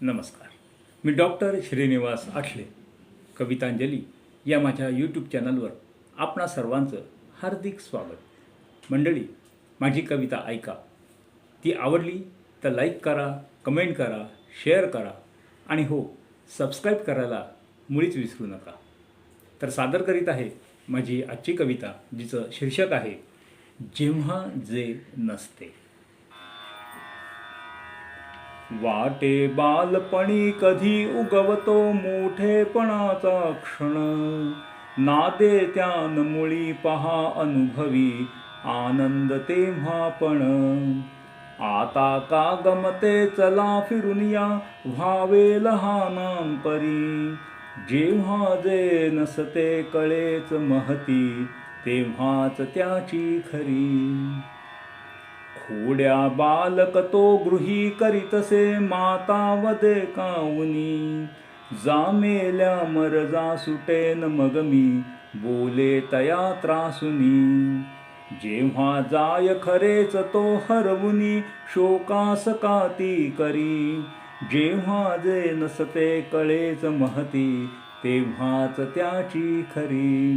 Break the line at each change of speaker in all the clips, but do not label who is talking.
नमस्कार. मी डॉक्टर श्रीनिवास आठले कवितांजली या माझ्या यूट्यूब चॅनलवर आपणा सर्वांचं हार्दिक स्वागत. मंडळी माझी कविता ऐका. ती आवडली तर लाईक करा कमेंट करा शेअर करा आणि हो सबस्क्राईब करायला मुळीच विसरू नका. तर सादर करीत आहे माझी आजची कविता जिचं शीर्षक आहे जेव्हा जे नसते. वाटे बालपणी कधी उगवतो मोठेपणाचा क्षण. नादे त्यान मुळी पहा अनुभवी आनंद तेव्हा पण. आता का गमते चला फिरून या व्हावे लहानां परी. जेव्हा जे नसते कळेच महती तेव्हाच त्याची खरी. खुड्या बालक तो गृही करीतसे माता वदे काउनी जामेल्या मरजा सुटेन मग मी बोले तया त्रासुनी. जेव्हा जाय खरेच तो हरवुनी शोकास काती करी. जेव्हा जे नसते कळेच महती तेव्हाच त्याची खरी.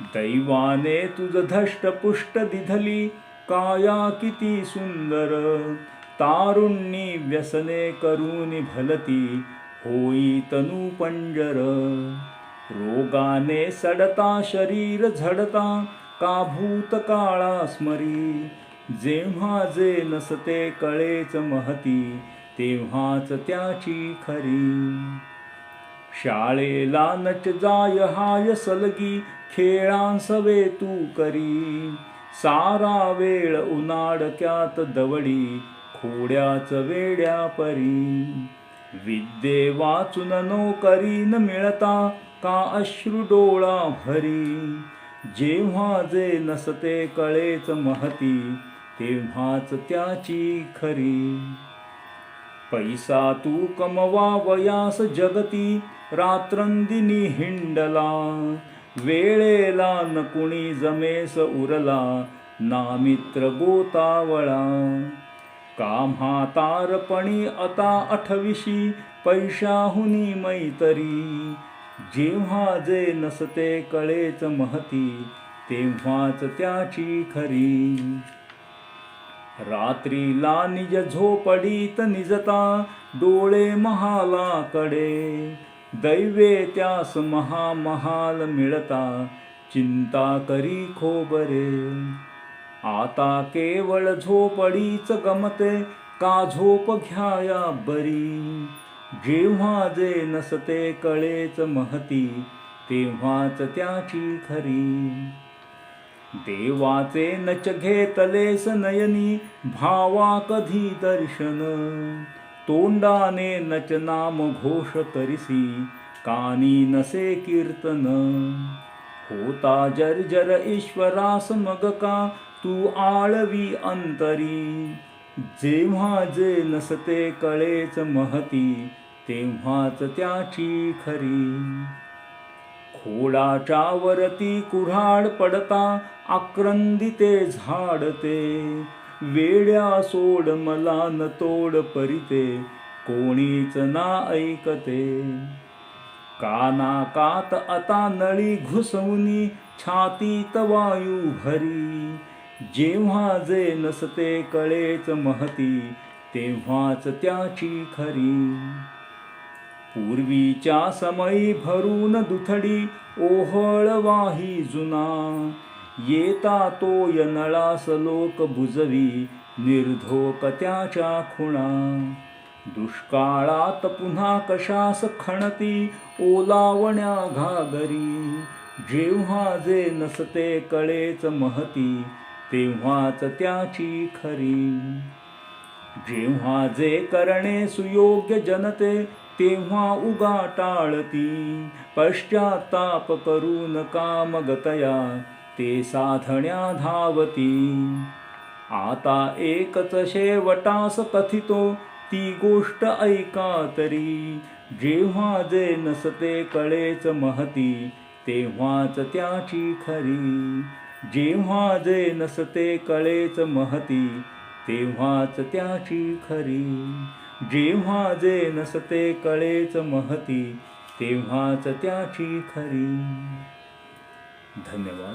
दैवाने तुझ धष्टपुष्ट दिधली काया किती सुंदर. तारुण्णी व्यसने करून भलती होई तनु पंजर. रोगाने सडता शरीर झडता का भूत काळा स्मरी. जेव्हा जे नसते कळेच महती तेव्हाच त्याची खरी. शाळेला नच जाय हाय सलगी खेळांसवे तू करी. सारा वेळ उन्हाडक्यात दवडी खोड्याच वेड्या परी. विद्ये वाचून नोकरी न मिळता का अश्रू डोळा भरी. जेव्हा जे नसते कळेच महती तेव्हाच त्याची खरी. पैसा तू कमवा वयास जगती रात्रंदिनी हिंडला. वेळेला न कुणी जमेस उरला ना मित्र गोतावळा. काम्हातारपणी आता अठविशी पैशाहुनी मैतरी. जेव्हा जे नसते कळेच महती तेव्हाच त्याची खरी. रात्रीला निज झोपडीत निजता डोळे महालाकडे. दैवे त्यास महामहाल मिळता चिंता करी खोबरे. आता केवळ झोपडीच गमते का झोप घ्याया बरी? जेव्हा जे नसते कळेच महती तेव्हाच त्याची खरी. देवाचे नच घेतलेस नयनी भावा कधी दर्शन? तोंडाने नचनाम घोष तरिसी कानी नसे कीर्तन. होता जर्जर ईश्वरास मग का तू आळवी अंतरी. जेव्हा जे नसते कळेच महती तेव्हाच त्याची खरी. खोडाच्या वरती कुऱ्हाड पडता आक्रंदिते झाडते. वेड्या सोड मला न तोड परिते कोणीच ना ऐकते. काना कात आता नळी घुसवूनी छातीत वायू भरी जेव्हा जे नसते कळेच महती तेव्हाच त्याची खरी. पूर्वीच्या समयी भरून दुथडी ओहळ वाही जुना येता तो यनळास लोक बुजवी निर्धोक त्याच्या खुणा. दुष्काळात पुन्हा कशास खणती ओलावण्या घागरी. जेव्हा जे नसते कळेच महती तेव्हाच त्याची खरी. जेव्हा जे करणे सुयोग्य जनते तेव्हा उगा टाळती. पश्चाताप करून कामगतया ते साधण्या धावती. आता एकच शेवटास कथितो ती गोष्ट ऐका तरी. जेव्हा जे नसते कळेच महती तेव्हाच त्याची खरी. जेव्हा जे नसते कळेच महती तेव्हाच त्याची खरी. जेव्हा जे नसते कळेच महती तेव्हाच त्याची खरी. धन्यवाद.